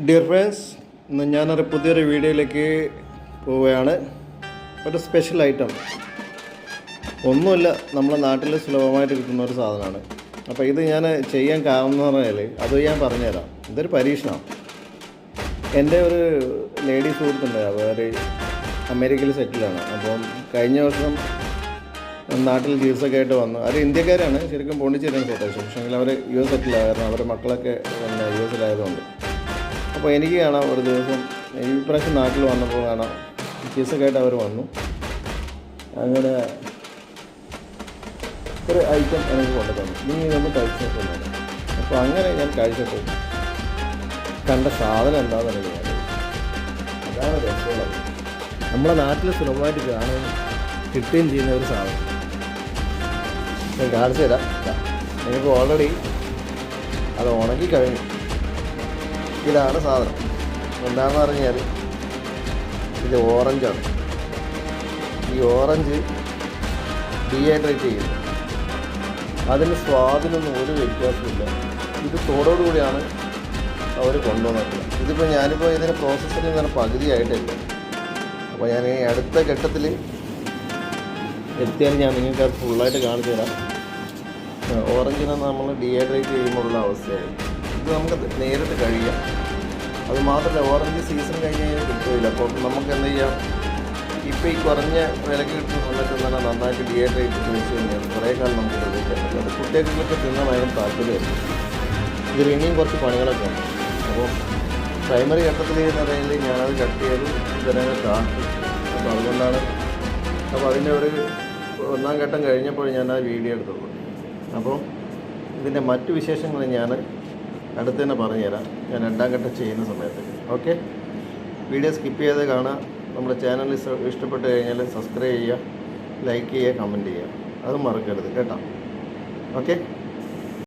Dear friends ഇന്ന് ഞാനൊരു പുതിയൊരു വീഡിയോയിലേക്ക് പോവുകയാണ്. ഒരു സ്പെഷ്യൽ ഐറ്റം ഒന്നുമില്ല നമ്മുടെ നാട്ടിൽ സുലഭമായിട്ട് കിട്ടുന്ന ഒരു സാധനമാണ്. അപ്പോൾ ഇത് ഞാൻ ചെയ്യാൻ കാരണം എന്ന് പറഞ്ഞാൽ അത് ഞാൻ പറഞ്ഞുതരാം. ഇതൊരു പരീക്ഷണമാണ്. എന്റെ ഒരു ലേഡി സുഹൃത്തുണ്ട് അവർ അമേരിക്കയിൽ സെറ്റിലാണ് അപ്പം കഴിഞ്ഞ വർഷം നാട്ടിൽ ചികിത്സയൊക്കെ ആയിട്ട് വന്നു. അവർ ഇന്ത്യക്കാരാണ് ശരിക്കും പോണ്ടിച്ചേരിയാണ് സ്വദേശം പക്ഷേ അവർ യു എസ് സെറ്റിലാണ് കാരണം അവരുടെ മക്കളൊക്കെ യു എസിലായതുകൊണ്ട് അപ്പോൾ എനിക്ക് കാണാം ഒരു ദിവസം. ഈ പ്രാവശ്യം നാട്ടിൽ വന്നപ്പോൾ കാണാം. കേസൊക്കെ ആയിട്ട് അവർ വന്നു. അങ്ങനെ ഒരു ഐറ്റം എനിക്ക് കൊണ്ടു തന്നു. നീ ഇതൊന്ന് കഴിച്ചു അപ്പോൾ അങ്ങനെ ഞാൻ കഴിച്ചപ്പോൾ കണ്ട സാധനം എന്താണെന്ന് അറിയാം അതാണ് രസമുള്ളത്. നമ്മളെ നാട്ടിൽ സുലഭമായിട്ട് കാണുകയും കിട്ടുകയും ചെയ്യുന്ന ഒരു സാധനം. ഞാൻ കാണിച്ചു തരാം. എനിക്ക് ഓൾറെഡി അത് ഉണക്കി കഴിഞ്ഞു. ഇതാണ് സാധനം. എന്താണെന്ന് പറഞ്ഞാൽ ഇത് ഓറഞ്ചാണ്. ഈ ഓറഞ്ച് ഡീഹൈഡ്രേറ്റ് ചെയ്യും. അതിന് സ്വാദിനൊന്നും ഒരു വ്യത്യാസമില്ല ഇത് തോടോടുകൂടിയാണ് അവർ കൊണ്ടുവന്നിട്ടുള്ളത്. ഇതിപ്പോൾ ഞാനിപ്പോൾ ഇതിന്റെ പ്രോസസ്സിൽ നിന്ന് പകുതിയായിട്ടില്ല. അപ്പോൾ ഞാൻ ഈ അടുത്ത ഘട്ടത്തിൽ എത്തിയാൽ ഞാൻ നിങ്ങൾക്ക് അത് ഫുള്ളായിട്ട് കാണിച്ചു തരാം ഓറഞ്ചിനെ നമ്മൾ ഡീഹൈഡ്രേറ്റ് ചെയ്യുമ്പോഴുള്ള അവസ്ഥയായി ഇത് നമുക്ക് നേരിട്ട് കഴിയാം അത് മാത്രമല്ല ഓറഞ്ച് സീസൺ കഴിഞ്ഞ് കഴിഞ്ഞാൽ കിട്ടില്ല അപ്പോൾ നമുക്ക് എന്ത് ചെയ്യാം? ഇപ്പോൾ ഈ കുറഞ്ഞ വിലക്ക് കിട്ടുന്ന സമയത്ത് തന്നെ നന്നായിട്ട് ഡിഹൈഡ്രേറ്റ് യൂസ് കഴിഞ്ഞാൽ കുറേ കാലം നമുക്ക് പറ്റും അത് കുട്ടികൾക്കൊക്കെ തിന്നാൻ ഭയങ്കര താല്പര്യമായിരുന്നു ഇതിൽ ഇനിയും കുറച്ച് പണികളൊക്കെ ഉണ്ട്. അപ്പോൾ പ്രൈമറി ഘട്ടത്തിൽ നിലയിൽ ഞാനത് കട്ട് ചെയ്ത് ജനങ്ങൾ കാട്ടി. അപ്പോൾ അതുകൊണ്ടാണ് അപ്പോൾ അതിന്റെ ഒരു ഒന്നാം ഘട്ടം കഴിഞ്ഞപ്പോൾ ഞാൻ ആ വീഡിയോ എടുത്തുള്ളൂ അപ്പോൾ ഇതിന്റെ മറ്റു വിശേഷങ്ങൾ ഞാൻ അടുത്ത് തന്നെ പറഞ്ഞുതരാം ഞാൻ രണ്ടാം ഘട്ടം ചെയ്യുന്ന സമയത്ത്. ഓക്കെ വീഡിയോ സ്കിപ്പ് ചെയ്ത് കാണുക. നമ്മുടെ ചാനൽ ഇഷ്ടപ്പെട്ട് കഴിഞ്ഞാൽ സബ്സ്ക്രൈബ് ചെയ്യുക ലൈക്ക് ചെയ്യുക കമന്റ് ചെയ്യുക. അത് മറക്കരുത്. കേട്ടോ? ഓക്കെ